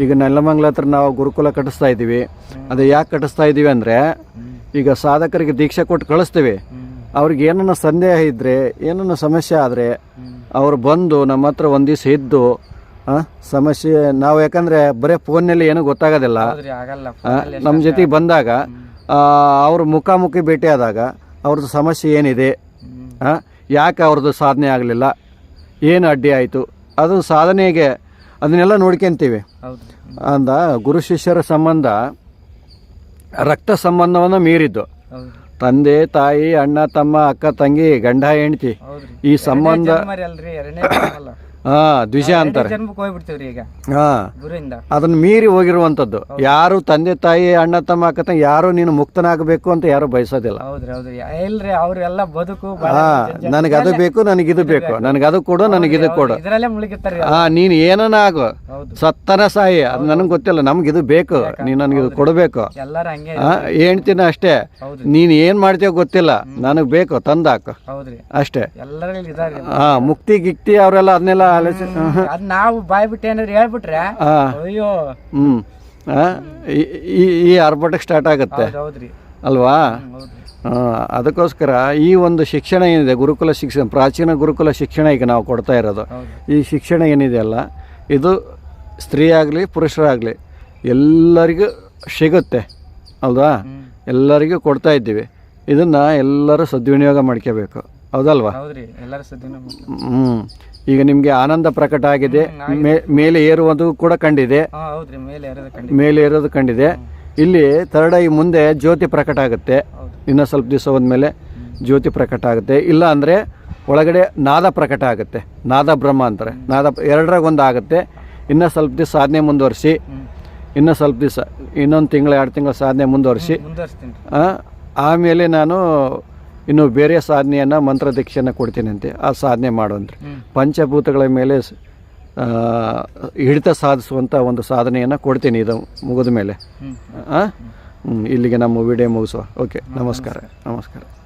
ಈಗ ನೆಲಮಂಗ್ಲ ಹತ್ರ ನಾವು ಗುರುಕುಲ ಕಟ್ಟಿಸ್ತಾ ಇದ್ದೀವಿ. ಅದು ಯಾಕೆ ಕಟ್ಟಿಸ್ತಾ ಇದ್ದೀವಿ ಅಂದರೆ ಈಗ ಸಾಧಕರಿಗೆ ದೀಕ್ಷೆ ಕೊಟ್ಟು ಕಳಿಸ್ತೀವಿ. ಅವ್ರಿಗೆ ಏನನ್ನ ಸಂದೇಹ ಇದ್ದರೆ ಏನನ್ನ ಸಮಸ್ಯೆ ಆದರೆ ಅವರು ಬಂದು ನಮ್ಮ ಹತ್ರ ಒಂದು ದಿವಸ ಇದ್ದು ಸಮಸ್ಯೆ ನಾವು ಯಾಕಂದರೆ ಬರೀ ಫೋನ್ನಲ್ಲಿ ಏನೂ ಗೊತ್ತಾಗೋದಿಲ್ಲ. ನಮ್ಮ ಜೊತೆಗೆ ಬಂದಾಗ ಅವರು ಮುಖಾಮುಖಿ ಭೇಟಿ ಆದಾಗ ಅವ್ರದ್ದು ಸಮಸ್ಯೆ ಏನಿದೆ ಹಾಂ ಯಾಕೆ ಅವ್ರದ್ದು ಸಾಧನೆ ಆಗಲಿಲ್ಲ? ಏನು ಅಡ್ಡಿ ಆಯಿತು? ಅದು ಸಾಧನೆಗೆ ಅದನ್ನೆಲ್ಲ ನೋಡ್ಕೊಂತೀವಿ. ಅಂದ ಗುರು ಶಿಷ್ಯರ ಸಂಬಂಧ ರಕ್ತ ಸಂಬಂಧವನ್ನು ಮೀರಿದ್ದು. ತಂದೆ ತಾಯಿ ಅಣ್ಣ ತಮ್ಮ ಅಕ್ಕ ತಂಗಿ ಗಂಡ ಹೆಂಡತಿ ಈ ಸಂಬಂಧ ಹಾ ಅಂತಾರೆ. ಜನ್ಮಕ್ಕೆ ಹೋಗ್ಬಿಡ್ತೀವ್ರಿ ಈಗ. ಹಾ. ಗುರುವಿಂದ. ಅದನ್ನ ಮೀರಿ ಹೋಗಿರುವಂತದ್ದು ಯಾರು ತಂದೆ ತಾಯಿ ಅಣ್ಣ ತಮ್ಮ ಅಕ್ಕ ತಂಗಿ ಯಾರು ನೀನು ಮುಕ್ತನಾಗಬೇಕು ಅಂತ ಯಾರು ಬಯಸೋದಿಲ್ಲ. ಹೌದ್ರಿ ಹೌದ್ರಿ. ಇಲ್ರಿ ಅವ್ರೆಲ್ಲ ಬದುಕು ಹಾ ನನಗೆ ಅದು ಬೇಕು ನನಗೆ ಇದು ಬೇಕು. ನನಗೆ ಅದು ಕೊಡು ನನಗೆ ಇದು ಕೊಡು. ಇದ್ರಲ್ಲೇ ಹಾ ನೀನು ಏನನ ಆಗು. ಸತ್ತನ ಸಾಯಿ ಅದು ನನಗೆ ಗೊತ್ತಿಲ್ಲ ನಮ್ಗೆ ಇದು ಬೇಕು. ನೀನು ನನಗೆ ಇದು ಕೊಡಬೇಕು. ಎಲ್ಲಾರು ಹಂಗೆ ಆ, ಹೇಳ್ತೀನಿ ಅಷ್ಟೇ. ನೀನ್ ಏನು ಮಾಡ್ತೀಯೋ ಗೊತ್ತಿಲ್ಲ. ನನಗೆ ಬೇಕು ತಂದಾಕು. ಅಷ್ಟೇ. ಹಾ ಮುಕ್ತಿ ಗಿಕ್ತಿ ಅವರೆಲ್ಲ ಅದನ್ನೆಲ್ಲ ಆಲೋಚನೆ ಅದ್ ನಾವು ಬಾಯ್ ಬಿಟ್ಟು ಏನಾದ್ರು ಹೇಳ್ಬಿಟ್ರೆ ಅಯ್ಯೋ. ಹ್ಮ್. ಈ ಈ- ಈ ಆರ್ಭಟಕ್ಕೆ ಸ್ಟಾರ್ಟ್ ಆಗುತ್ತೆ. ಹೌದ್ರಿ. ಅಲ್ವಾ? ಆ, ಅದಕ್ಕೋಸ್ಕರ ಈ ಒಂದು ಶಿಕ್ಷಣ ಏನಿದೆ ಗುರುಕುಲ ಶಿಕ್ಷಣ ಪ್ರಾಚೀನ ಗುರುಕುಲ ಶಿಕ್ಷಣ ಈಗ ನಾವು ಕೊಡ್ತಾ ಇರೋದು. ಈ ಶಿಕ್ಷಣ ಏನಿದೆಯಲ್ಲ ಇದು ಸ್ತ್ರೀ ಆಗಲಿ ಪುರುಷರಾಗಲಿ ಎಲ್ಲರಿಗೂ ಸಿಗುತ್ತೆ. ಅಲ್ವಾ? ಎಲ್ಲರಿಗೂ ಕೊಡ್ತಾ ಇದ್ದೀವಿ. ಇದನ್ನು ಎಲ್ಲರೂ ಸದ್ವಿನಿಯೋಗ ಮಾಡ್ಕೋಬೇಕು. ಹೌದಲ್ವಾ? ಹೌದ್ರಿ ಎಲ್ಲಾರು ಸುದ್ದಿನೂ ಹ್ಞೂ ಈಗ ನಿಮಗೆ ಆನಂದ ಪ್ರಕಟ ಆಗಿದೆ ಮೇ- ಮೇಲೆ ಏರುವುದು ಕೂಡ ಕಂಡಿದೆ. ಹಾ ಹೌದ್ರಿ ಮೇಲೆ ಏರೋದು ಕಂಡಿದೆ. ಇಲ್ಲಿ ಥರ್ಡ್ ಐ ಮುಂದೆ ಜ್ಯೋತಿ ಪ್ರಕಟ ಆಗುತ್ತೆ. ಹೌದು. ಇನ್ನೂ ಸ್ವಲ್ಪ ದಿವಸ ಹೋದ್ಮೇಲೆ ಜ್ಯೋತಿ ಪ್ರಕಟ ಆಗುತ್ತೆ. ಇಲ್ಲ ಅಂದರೆ ಒಳಗಡೆ ನಾದ ಪ್ರಕಟ ಆಗುತ್ತೆ. ನಾದ ಬ್ರಹ್ಮ ಅಂತಾರೆ. ನಾದ ಎರಡರಾಗ ಒಂದು ಆಗುತ್ತೆ. ಇನ್ನೂ ಸ್ವಲ್ಪ ದಿವಸ ಸಾಧನೆ ಮುಂದುವರಿಸಿ. ಹ್ಮ್. ಇನ್ನೂ ಸ್ವಲ್ಪ ದಿವಸ ಇನ್ನೊಂದು ತಿಂಗಳು ಎರಡು ತಿಂಗಳ ಸಾಧನೆ ಮುಂದುವರಿಸಿ. ಮುಂದುವರಿಸ್ತೀನಿ ಆ, ಆಮೇಲೆ ನಾನು ಇನ್ನು ಬೇರೆ ಸಾಧನೆಯನ್ನು ಮಂತ್ರ ದೀಕ್ಷೆಯನ್ನು ಕೊಡ್ತೀನಿ ಅಂತೆ ಆ ಸಾಧನೆ ಮಾಡುವಂತೆ ಪಂಚಭೂತಗಳ ಮೇಲೆ ಹಿಡಿತ ಸಾಧಿಸುವಂಥ ಒಂದು ಸಾಧನೆಯನ್ನು ಕೊಡ್ತೀನಿ ಇದು ಮುಗಿದ ಮೇಲೆ. ಹಾಂ? ಇಲ್ಲಿಗೆ ನಮ್ಮ ವಿಡಿಯೋ ಮುಗಿಸುವ. ಓಕೆ. ನಮಸ್ಕಾರ. ನಮಸ್ಕಾರ.